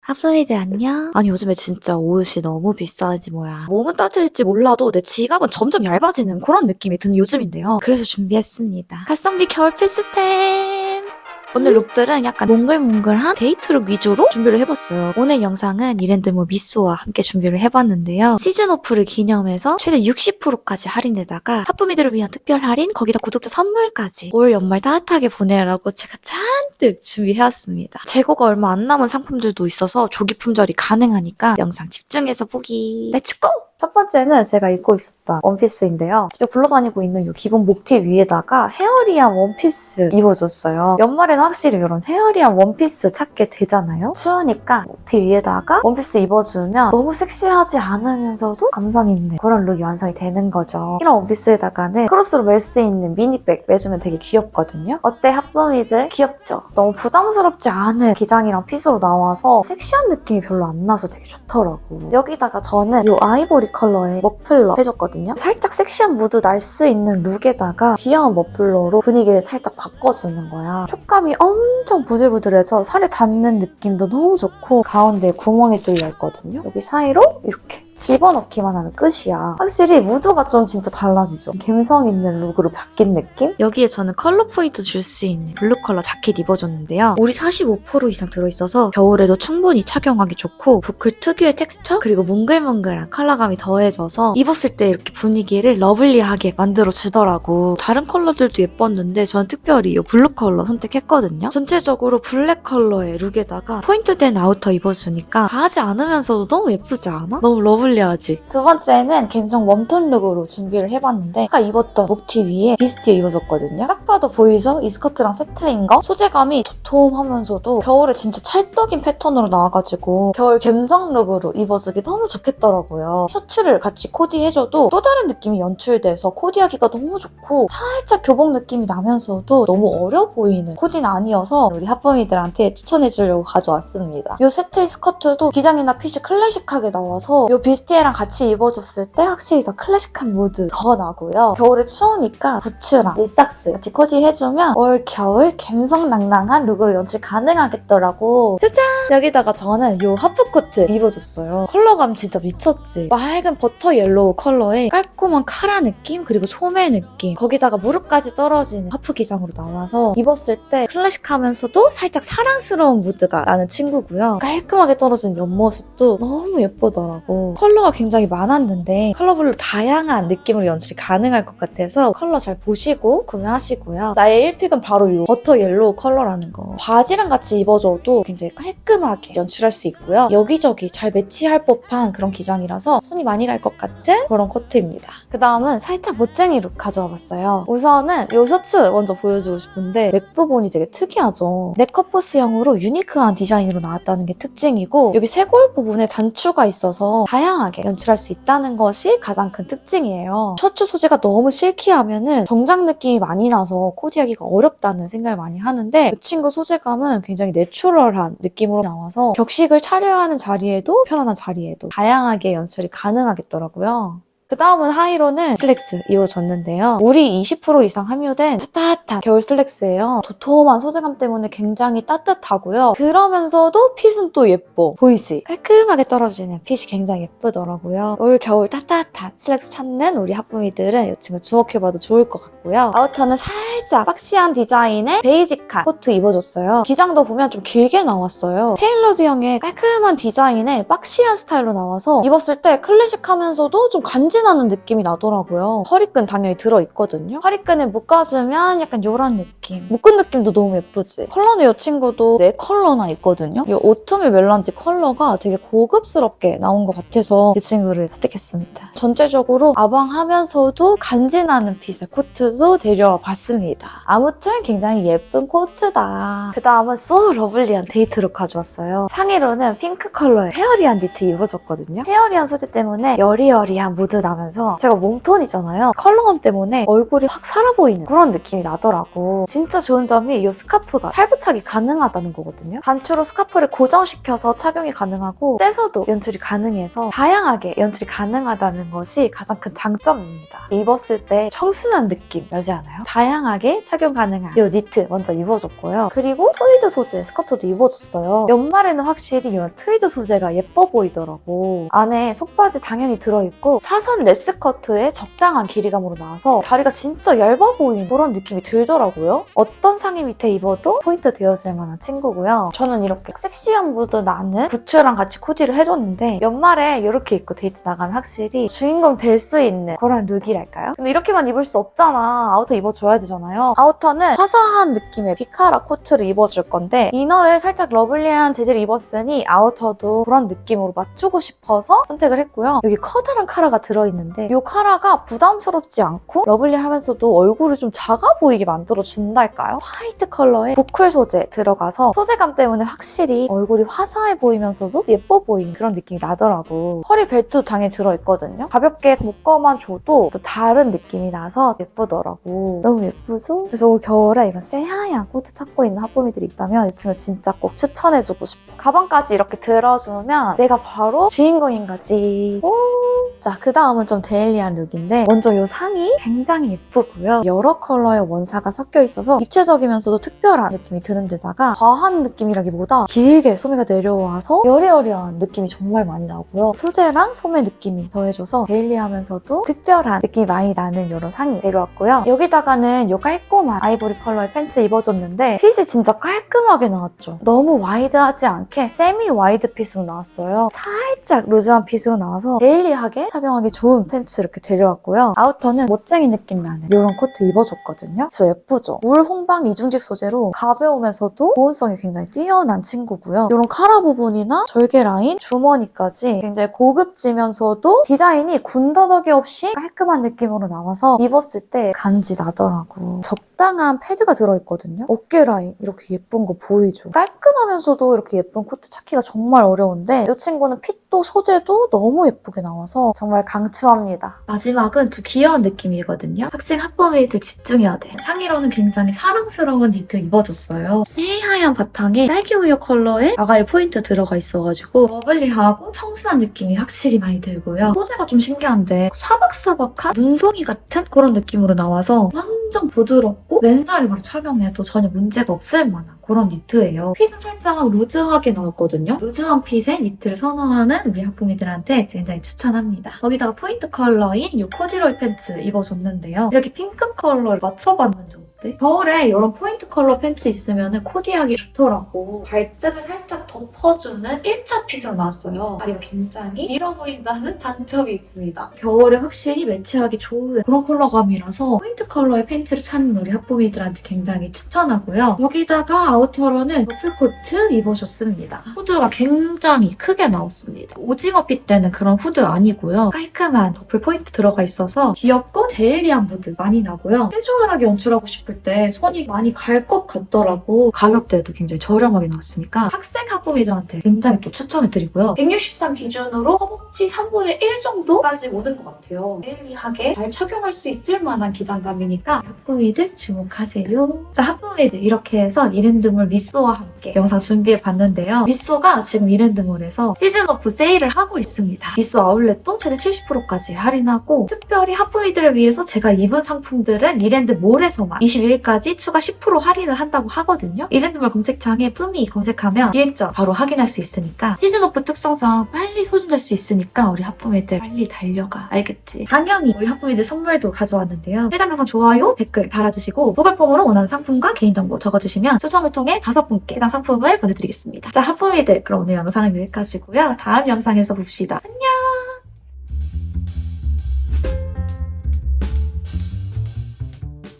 하프미들 안녕? 아니 요즘에 진짜 옷이 너무 비싸지 뭐야. 몸은 따뜻할지 몰라도 내 지갑은 점점 얇아지는 그런 느낌이 드는 요즘인데요. 그래서 준비했습니다. 가성비 겨울 필수템! 오늘 룩들은 약간 몽글몽글한 데이트룩 위주로 준비를 해봤어요. 오늘 영상은 이랜드모 미소와 함께 준비를 해봤는데요. 시즌 오프를 기념해서 최대 60%까지 할인에다가 하프미들을 위한 특별 할인, 거기다 구독자 선물까지 올 연말 따뜻하게 보내라고 제가 잔뜩 준비해왔습니다. 재고가 얼마 안 남은 상품들도 있어서 조기 품절이 가능하니까 영상 집중해서 보기. 렛츠고! 첫 번째는 제가 입고 있었던 원피스인데요. 집에 굴러다니고 있는 이 기본 목티 위에다가 헤어리한 원피스 입어줬어요. 연말에는 확실히 이런 헤어리한 원피스 찾게 되잖아요. 추우니까 목티 위에다가 원피스 입어주면 너무 섹시하지 않으면서도 감성 있는 그런 룩이 완성이 되는 거죠. 이런 원피스에다가는 크로스로 멜 수 있는 미니백 매주면 되게 귀엽거든요. 어때 하프미들? 귀엽죠? 너무 부담스럽지 않은 기장이랑 핏으로 나와서 섹시한 느낌이 별로 안 나서 되게 좋더라고. 여기다가 저는 이 아이보리 컬러의 머플러 해줬거든요. 살짝 섹시한 무드 날 수 있는 룩에다가 귀여운 머플러로 분위기를 살짝 바꿔주는 거야. 촉감이 엄청 부들부들해서 살에 닿는 느낌도 너무 좋고 가운데 구멍이 뚫려 있거든요. 여기 사이로 이렇게 집어넣기만 하면 끝이야. 확실히 무드가 좀 진짜 달라지죠. 감성 있는 룩으로 바뀐 느낌? 여기에 저는 컬러 포인트 줄 수 있는 블루 컬러 자켓 입어줬는데요. 물이 45% 이상 들어있어서 겨울에도 충분히 착용하기 좋고 부클 특유의 텍스처 그리고 몽글몽글한 컬러감이 더해져서 입었을 때 이렇게 분위기를 러블리하게 만들어주더라고. 다른 컬러들도 예뻤는데 저는 특별히 이 블루 컬러 선택했거든요. 전체적으로 블랙 컬러의 룩에다가 포인트된 아우터 입어주니까 과하지 않으면서도 너무 예쁘지 않아? 너무 러블 리하지? 두 번째는 감성 웜톤 룩으로 준비를 해봤는데 아까 입었던 목티 위에 비스티 입어줬거든요. 딱 봐도 보이죠? 이 스커트랑 세트인 거? 소재감이 도톰하면서도 겨울에 진짜 찰떡인 패턴으로 나와가지고 겨울 감성 룩으로 입어주기 너무 좋겠더라고요. 셔츠를 같이 코디해줘도 또 다른 느낌이 연출돼서 코디하기가 너무 좋고 살짝 교복 느낌이 나면서도 너무 어려 보이는 코디는 아니어서 우리 하품이들한테 추천해주려고 가져왔습니다. 이 세트의 스커트도 기장이나 핏이 클래식하게 나와서 이 비스티에랑 같이 입어줬을 때 확실히 더 클래식한 무드 더 나고요. 겨울에 추우니까 부츠랑 릴삭스 같이 코디해주면 올 겨울 감성낭낭한 룩으로 연출 가능하겠더라고. 짜잔! 여기다가 저는 이 하프코트 입어줬어요. 컬러감 진짜 미쳤지? 맑은 버터 옐로우 컬러에 깔끔한 카라 느낌 그리고 소매 느낌 거기다가 무릎까지 떨어지는 하프 기장으로 나와서 입었을 때 클래식하면서도 살짝 사랑스러운 무드가 나는 친구고요. 깔끔하게 떨어진 옆모습도 너무 예쁘더라고. 컬러가 굉장히 많았는데 컬러블로 다양한 느낌으로 연출이 가능할 것 같아서 컬러 잘 보시고 구매하시고요. 나의 1픽은 바로 이 버터 옐로우 컬러라는 거. 바지랑 같이 입어줘도 굉장히 깔끔하게 연출할 수 있고요. 여기저기 잘 매치할 법한 그런 기장이라서 손이 많이 갈 것 같은 그런 코트입니다. 그 다음은 살짝 멋쟁이 룩 가져와 봤어요. 우선은 이 셔츠 먼저 보여주고 싶은데 넥 부분이 되게 특이하죠. 네커포스형으로 유니크한 디자인으로 나왔다는 게 특징이고 여기 쇄골 부분에 단추가 있어서 다양 하게 연출할 수 있다는 것이 가장 큰 특징이에요. 셔츠 소재가 너무 실키하면은 정장 느낌이 많이 나서 코디하기가 어렵다는 생각을 많이 하는데 이 친구 소재감은 굉장히 내추럴한 느낌으로 나와서 격식을 차려야 하는 자리에도 편안한 자리에도 다양하게 연출이 가능하겠더라고요. 그 다음은 하이로는 슬랙스 입어줬는데요. 물이 20% 이상 함유된 따뜻한 겨울 슬랙스예요. 도톰한 소재감 때문에 굉장히 따뜻하고요. 그러면서도 핏은 또 예뻐. 보이지? 깔끔하게 떨어지는 핏이 굉장히 예쁘더라고요. 올 겨울 따뜻한 슬랙스 찾는 우리 하품이들은 이 친구 주목해봐도 좋을 것 같고요. 아우터는 살짝 박시한 디자인의 베이직한 코트 입어줬어요. 기장도 보면 좀 길게 나왔어요. 테일러드형의 깔끔한 디자인의 박시한 스타일로 나와서 입었을 때 클래식하면서도 좀 간지 나는 느낌이 나더라고요. 허리끈 당연히 들어있거든요. 허리끈을 묶어주면 약간 이런 느낌. 묶은 느낌도 너무 예쁘지? 컬러는 이 친구도 네 컬러나 있거든요. 이 오트밀 멜란지 컬러가 되게 고급스럽게 나온 것 같아서 이 친구를 선택했습니다. 전체적으로 아방하면서도 간지나는 핏의 코트도 데려와 봤습니다. 아무튼 굉장히 예쁜 코트다. 그 다음은 소 러블리한 데이트룩 가져왔어요. 상의로는 핑크 컬러의 헤어리한 니트 입어줬거든요. 헤어리한 소재 때문에 여리여리한 무드 나면서 제가 웜톤이잖아요. 컬러감 때문에 얼굴이 확 살아 보이는 그런 느낌이 나더라고. 진짜 좋은 점이 이 스카프가 탈부착이 가능하다는 거거든요. 단추로 스카프를 고정시켜서 착용이 가능하고 떼서도 연출이 가능해서 다양하게 연출이 가능하다는 것이 가장 큰 장점입니다. 입었을 때 청순한 느낌 나지 않아요? 다양하게 착용 가능한 이 니트 먼저 입어줬고요. 그리고 트위드 소재 스커트도 입어줬어요. 연말에는 확실히 이런 트위드 소재가 예뻐 보이더라고. 안에 속바지 당연히 들어있고 사선 랩 스커트에 적당한 길이감으로 나와서 다리가 진짜 얇아 보이는 그런 느낌이 들더라고요. 어떤 상의 밑에 입어도 포인트 되어줄 만한 친구고요. 저는 이렇게 섹시한 무드 나는 부츠랑 같이 코디를 해줬는데 연말에 이렇게 입고 데이트 나가면 확실히 주인공 될 수 있는 그런 룩이랄까요? 근데 이렇게만 입을 수 없잖아. 아우터 입어줘야 되잖아요. 아우터는 화사한 느낌의 피카라 코트를 입어줄 건데 이너를 살짝 러블리한 재질을 입었으니 아우터도 그런 느낌으로 맞추고 싶어서 선택을 했고요. 여기 커다란 카라가 들어 있는데 이 카라가 부담스럽지 않고 러블리하면서도 얼굴을 좀 작아 보이게 만들어 준달까요? 화이트 컬러의 부클 소재 들어가서 소재감 때문에 확실히 얼굴이 화사해 보이면서도 예뻐 보이는 그런 느낌이 나더라고. 허리 벨트도 당연히 들어있거든요. 가볍게 묶어만 줘도 또 다른 느낌이 나서 예쁘더라고. 너무 예쁘죠? 그래서 올 겨울에 이런 새하얀 코트 찾고 있는 하품이들이 있다면 이 친구 진짜 꼭 추천해주고 싶어. 가방까지 이렇게 들어주면 내가 바로 주인공인 거지. 오. 자, 그 다음은 좀 데일리한 룩인데 먼저 이 상이 굉장히 예쁘고요. 여러 컬러의 원사가 섞여 있어서 입체적이면서도 특별한 느낌이 드는 데다가 과한 느낌이라기보다 길게 소매가 내려와서 여리여리한 느낌이 정말 많이 나고요. 소재랑 소매 느낌이 더해줘서 데일리하면서도 특별한 느낌이 많이 나는 이런 상이 내려왔고요. 여기다가는 이 깔끔한 아이보리 컬러의 팬츠 입어줬는데 핏이 진짜 깔끔하게 나왔죠. 너무 와이드하지 않게 세미 와이드 핏으로 나왔어요. 살짝 루즈한 핏으로 나와서 데일리하게 착용하기 좋은 팬츠 이렇게 데려왔고요. 아우터는 멋쟁이 느낌 나는 이런 코트 입어줬거든요. 진짜 예쁘죠? 울 홍방 이중직 소재로 가벼우면서도 보온성이 굉장히 뛰어난 친구고요. 이런 카라 부분이나 절개 라인, 주머니까지 굉장히 고급지면서도 디자인이 군더더기 없이 깔끔한 느낌으로 나와서 입었을 때 간지 나더라고. 적당한 패드가 들어있거든요. 어깨 라인 이렇게 예쁜 거 보이죠? 깔끔하면서도 이렇게 예쁜 코트 찾기가 정말 어려운데 이 친구는 핏도 소재도 너무 예쁘게 나와서 정말 강추합니다. 마지막은 좀 귀여운 느낌이거든요. 학생 학부모들 집중해야 돼. 상의로는 굉장히 사랑스러운 니트 입어줬어요. 새하얀 바탕에 딸기 우유 컬러의 아가의 포인트 들어가 있어가지고 러블리하고 청순한 느낌이 확실히 많이 들고요. 소재가 좀 신기한데 사박사박한 눈송이 같은 그런 느낌으로 나와서 완 전 부드럽고 맨살이바로 착용해도 전혀 문제가 없을 만한 그런 니트예요. 핏은 살짝 루즈하게 나왔거든요. 루즈한 핏의 니트를 선호하는 우리 학부모들한테 굉장히 추천합니다. 거기다가 포인트 컬러인 이 코디로이 팬츠 입어줬는데요. 이렇게 핑크 컬러를 맞춰봤는데? 겨울에 이런 포인트 컬러 팬츠 있으면 코디하기 좋더라고. 발등을 살짝 덮어주는 1차 핏으로 나왔어요. 다리가 굉장히 길어 보인다는 장점이 있습니다. 겨울에 확실히 매치하기 좋은 그런 컬러감이라서 포인트 컬러의 팬츠를 찾는 우리 학부모들한테 굉장히 추천하고요. 여기다가 아우터로는 러플코트 입어줬습니다. 후드가 굉장히 크게 나왔습니다. 오징어빛 때는 그런 후드 아니고요. 깔끔한 더플 포인트 들어가 있어서 귀엽고 데일리한 무드 많이 나고요. 캐주얼하게 연출하고 싶을 때 손이 많이 갈 것 같더라고. 가격대도 굉장히 저렴하게 나왔으니까 학생 학 부모들한테 굉장히 또 추천을 드리고요. 163 기준으로 허벅지 3분의 1 정도까지 오는 것 같아요. 데일리하게 잘 착용할 수 있을 만한 기장감이니까 학부모들 주목하세요. 자, 학부모들 이렇게 해서 이랜드몰 미쏘와 함께 영상 준비해 봤는데요. 미쏘가 지금 이랜드몰에서 시즌 오프 세일을 하고 있습니다. 미쏘 아울렛도 최대 70%까지 할인하고 특별히 학부모들을 위해서 제가 입은 상품들은 이랜드몰에서만 22일까지 추가 10% 할인을 한다고 하거든요. 이랜드몰 검색창에 품이 검색하면 기획전 바로 확인할 수 있으니까 시즌 오프 특성상 빨리 소진될 수 있으니까 우리 학부모들 빨리 달려가. 알겠지? 당연히 우리 학부모들 선물도 가져왔는데요. 해당 영상 좋아요, 댓글 달아주시고 구글 폼으로 원하는 상품과 개인정보 적어주시면 추첨을 통해 다섯 분께 해당 상품을 보내드리겠습니다. 자, 학부모들 그럼 오늘 영상은 여기까지고요. 다음 영상에서 봅시다. 안녕!